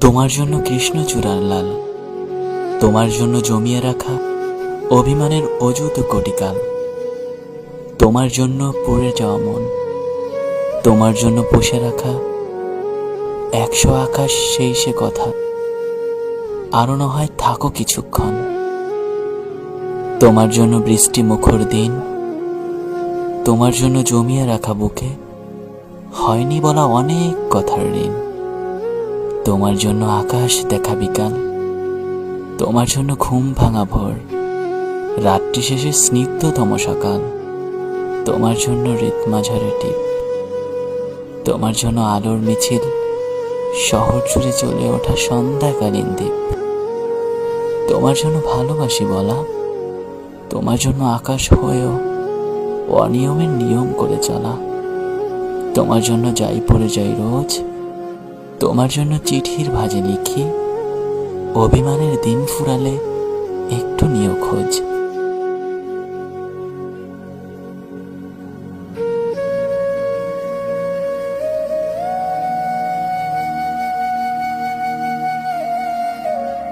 তোমার জন্য কৃষ্ণচূড়ার লাল। তোমার জন্য জমিয়ে রাখা অভিমানের অযুত কোটিকাল। তোমার জন্য পড়ে যাওয়া মন। তোমার জন্য পুষে রাখা একশো আকাশ সেই সে কথা। আরও না হয় থাকো কিছুক্ষণ। তোমার জন্য বৃষ্টি মুখর দিন। তোমার জন্য জমিয়ে রাখা বুকে হয়নি বলা অনেক কথার ঋণ। তোমার জন্য আকাশ দেখা বিকাল। তোমার জন্য ঘুম ভাঙা ভোর। রাত্রি শেষে স্নিগ্ধতম সকাল। তোমার জন্য রিতমাঝারে টিপ। তোমার জন্য আলোর মিছিল। শহর জুড়ে চলে ওঠা সন্ধ্যাকালীন দ্বীপ। তোমার জন্য ভালোবাসি বলা। তোমার জন্য আকাশ হয়েও অনিয়মের নিয়ম করে চলা। তোমার জন্য যাই পড়ে যাই রোজ। তোমার জন্য চিঠির ভাজে লিখি অভিমানের দিন ফুরালে একটু নিয়োগ খোঁজ।